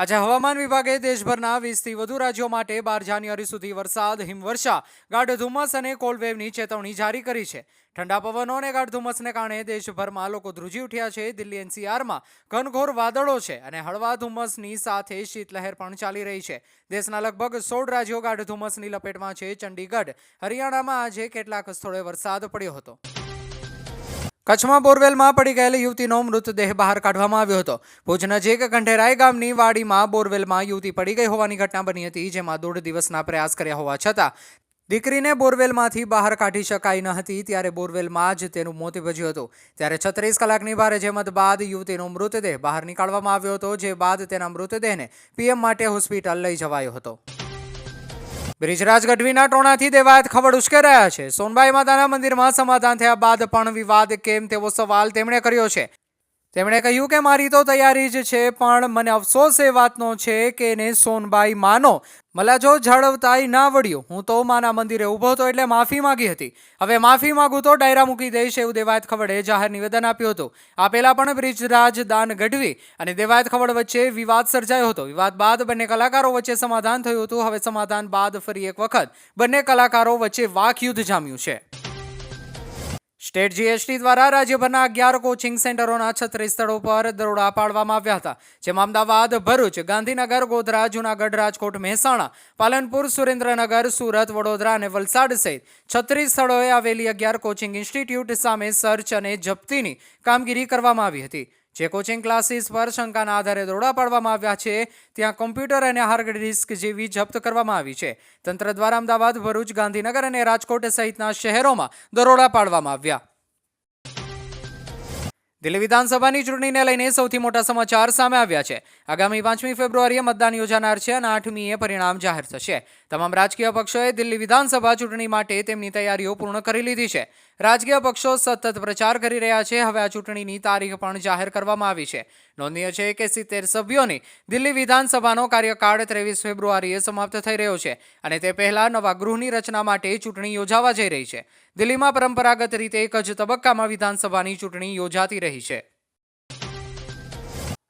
આજે હવામાન વિભાગે દેશભરના વીસથી વધુ રાજ્યો માટે બાર જાન્યુઆરી સુધી વરસાદ, હિમવર્ષા ગાઢ ધુમ્મસ અને કોલ્ડવેવની ચેતવણી જારી કરી છે. ઠંડા પવનો અને ગાઢ ધુમ્મસને કારણે દેશભરમાં લોકો ધ્રુજી ઉઠ્યા છે. દિલ્હી એનસીઆરમાં ઘનઘોર વાદળો છે અને હળવા ધુમ્મસની સાથે શીતલહેર પણ ચાલી રહી છે. દેશના લગભગ સોળ રાજ્યો ગાઢ ધુમ્મસની લપેટમાં છે. ચંડીગઢ, હરિયાણામાં આજે કેટલાક સ્થળોએ વરસાદ પડ્યો હતો. કચ્છમાં બોરવેલમાં પડી ગયેલી યુવતીનો મૃતદેહ બહાર કાઢવામાં આવ્યો હતો. ભુજ નજીક કંઠેરાઈ ગામની વાડીમાં બોરવેલમાં યુવતી પડી ગઈ હોવાની ઘટના બની હતી, જેમાં દોઢ દિવસના પ્રયાસ કર્યા હોવા છતાં દીકરીને બોરવેલમાંથી બહાર કાઢી શકાઈ ન હતી, ત્યારે બોરવેલમાં જ તેનું મોત ભજ્યું હતું. ત્યારે છત્રીસ કલાકની ભારે જહેમત બાદ યુવતીનો મૃતદેહ બહાર નીકાળવામાં આવ્યો હતો, જે બાદ તેના મૃતદેહને પીએમ માટે હોસ્પિટલ લઈ જવાયો હતો. બ્રિજરાજ ગઢવીના ટોણાથી દેવાયત ખબર ઉશ્કેરાયા છે. સોનબાઈ માતાના મંદિરમાં સમાધાન થયા બાદ પણ વિવાદ કેમ તેવો સવાલ તેમણે કર્યો છે. તેમણે કહ્યું કે મારી તો તૈયારી જ છે, પણ મને અફસોસ એ વાતનો છે કે એને સોનબાઈ માનો. મલા જો જળવતાઈ ના વળ્યું. હું તો માના મંદિરે ઊભો હતો એટલે માફી માંગી હતી. હવે માફી માગું તો ડાયરા મૂકી દઈશ એવું દેવાયત ખવડે જાહેર નિવેદન આપ્યું હતું. આ પહેલાં પણ બ્રિજરાજ દાન ગઢવી અને દેવાયત ખવડ વચ્ચે વિવાદ સર્જાયો હતો. વિવાદ બાદ બંને કલાકારો વચ્ચે સમાધાન થયું હતું. હવે સમાધાન બાદ ફરી એક વખત બંને કલાકારો વચ્ચે વાક યુદ્ધ જામ્યું છે. સ્ટેટ જીએસટી દ્વારા રાજ્યભરના અગિયાર કોચિંગ સેન્ટરોના છત્રીસ સ્થળો પર દરોડા પાડવામાં આવ્યા હતા, જેમાં અમદાવાદ, ભરૂચ, ગાંધીનગર, ગોધરા, જૂનાગઢ, રાજકોટ, મહેસાણા, પાલનપુર, સુરેન્દ્રનગર, સુરત, વડોદરા અને વલસાડ સહિત છત્રીસ સ્થળોએ આવેલી અગિયાર કોચિંગ ઇન્સ્ટિટ્યૂટ સામે સર્ચ અને જપ્તીની કામગીરી કરવામાં આવી હતી. જે કોચિંગ ક્લાસીસ પર શંકાના આધારે દરોડા પાડવામાં આવ્યા છે, ત્યાં કોમ્પ્યુટર અને હાર્ડ ડિસ્ક જેવી જપ્ત કરવામાં આવી છે. તંત્ર દ્વારા અમદાવાદ, ભરૂચ, ગાંધીનગર અને રાજકોટ સહિતના શહેરોમાં દરોડા પાડવામાં આવ્યા. દિલ્હી વિધાનસભાની ચૂંટણીને લઈને સૌથી મોટા સમાચાર સામે આવ્યા છે. આગામી પાંચમી ફેબ્રુઆરીએ મતદાન યોજાનાર છે અને આઠમીએ પરિણામ જાહેર થશે. તમામ રાજકીય પક્ષોએ દિલ્હી વિધાનસભા ચૂંટણી માટે તેમની તૈયારીઓ પૂર્ણ કરી લીધી છે. રાજકીય પક્ષો સતત પ્રચાર કરી રહ્યા છે. હવે આ ચૂંટણીની તારીખ પણ જાહેર કરવામાં આવી છે. નોંધનીય છે કે સિત્તેર સભ્યોની દિલ્હી વિધાનસભાનો કાર્યકાળ ત્રેવીસ ફેબ્રુઆરીએ સમાપ્ત થઈ રહ્યો છે અને તે પહેલા નવા ગૃહની રચના માટે ચૂંટણી યોજાવા જઈ રહી છે. દિલ્હીમાં પરંપરાગત રીતે એક જ તબક્કામાં વિધાનસભાની ચૂંટણી યોજાતી રહી છે.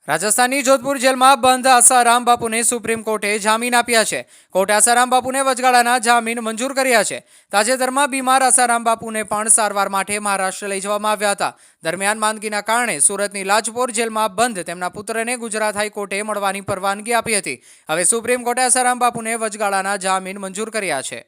રાજસ્થાનની જોધપુર જેલમાં બંધ આસારામ બાપુને સુપ્રીમ કોર્ટે જામીન આપ્યા છે. કોર્ટે આસારામ બાપુને વચગાળાના જામીન મંજૂર કર્યા છે. તાજેતરમાં બીમાર આસારામ બાપુને પણ સારવાર માટે મહારાષ્ટ્ર લઈ જવામાં આવ્યા હતા. દરમિયાન માંદગીના કારણે સુરતની લાજપોર જેલમાં બંધ તેમના પુત્રને ગુજરાત હાઈકોર્ટે મળવાની પરવાનગી આપી હતી. હવે સુપ્રીમ કોર્ટે આસારામ બાપુને વચગાળાના જામીન મંજૂર કર્યા છે.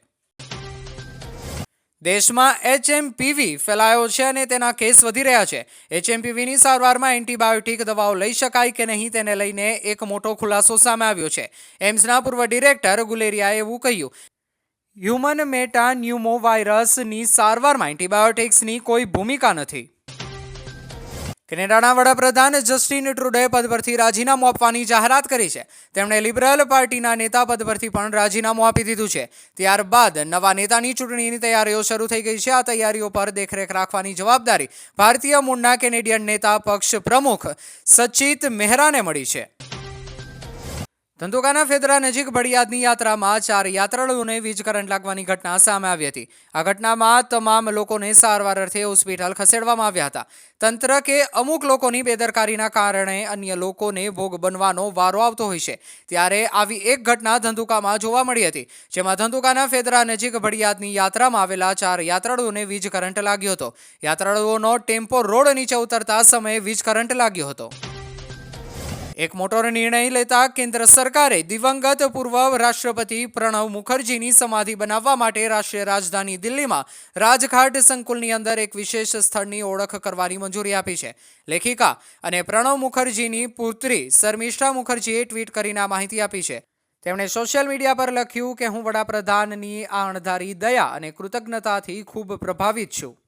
દેશમાં એચએમપીવી ફેલાયો છે અને તેના કેસ વધી રહ્યા છે. એચએમપીવીની સારવારમાં એન્ટીબાયોટિક દવાઓ લઈ શકાય કે નહીં તેને લઈને એક મોટો ખુલાસો સામે આવ્યો છે. એમ્સના પૂર્વ ડિરેક્ટર ગુલેરિયાએ એવું કહ્યું, હ્યુમન મેટા ન્યુમો વાયરસની સારવારમાં એન્ટીબાયોટિક્સની કોઈ ભૂમિકા નથી. કેનેડાના વડાપ્રધાન જસ્ટિન ટ્રુડોએ પદ પરથી રાજીનામું આપવાની જાહેરાત કરી છે. તેમણે લિબરલ પાર્ટીના નેતા પદ પરથી પણ રાજીનામું આપી દીધું છે. ત્યારબાદ નવા નેતાની ચૂંટણીની તૈયારીઓ શરૂ થઈ ગઈ છે. આ તૈયારીઓ પર દેખરેખ રાખવાની જવાબદારી ભારતીય મૂળના કેનેડિયન નેતા પક્ષ પ્રમુખ સચિત મહેરાને મળી છે. ધંધુકાના ફેદરા નજીક ભડિયાદની યાત્રામાં ચાર યાત્રાળુઓને વીજ કરંટ લાગવાની ઘટના સામે આવી હતી. આ ઘટનામાં તમામ લોકોને સારવાર અર્થે હોસ્પિટલ ખસેડવામાં આવ્યા હતા. તંત્ર કે અમુક લોકોની બેદરકારીના કારણે અન્ય લોકોને ભોગ બનવાનો વારો આવતો હોય છે. ત્યારે આવી એક ઘટના ધંધુકામાં જોવા મળી હતી, જેમાં ધંધુકાના ફેદરા નજીક ભડિયાદની યાત્રામાં આવેલા ચાર યાત્રાળુઓને વીજ કરંટ લાગ્યો હતો. યાત્રાળુઓનો ટેમ્પો રોડ નીચે ઉતરતા સમયે વીજ કરંટ લાગ્યો હતો. એક મોટો નિર્ણય લેતા કેન્દ્ર સરકારે દિવંગત પૂર્વ રાષ્ટ્રપતિ પ્રણવ મુખર્જીની સમાધિ બનાવવા માટે રાષ્ટ્રીય રાજધાની દિલ્હીમાં રાજઘાટ સંકુલની અંદર એક વિશેષ સ્થળની ઓળખ કરવાની મંજૂરી આપી છે. લેખિકા અને પ્રણવ મુખર્જીની પુત્રી શર્મિષ્ઠા મુખર્જીએ ટ્વીટ કરીને આ માહિતી આપી છે. તેમણે સોશિયલ મીડિયા પર લખ્યું કે, હું વડાપ્રધાનની આ અણધારી દયા અને કૃતજ્ઞતાથી ખૂબ પ્રભાવિત છું.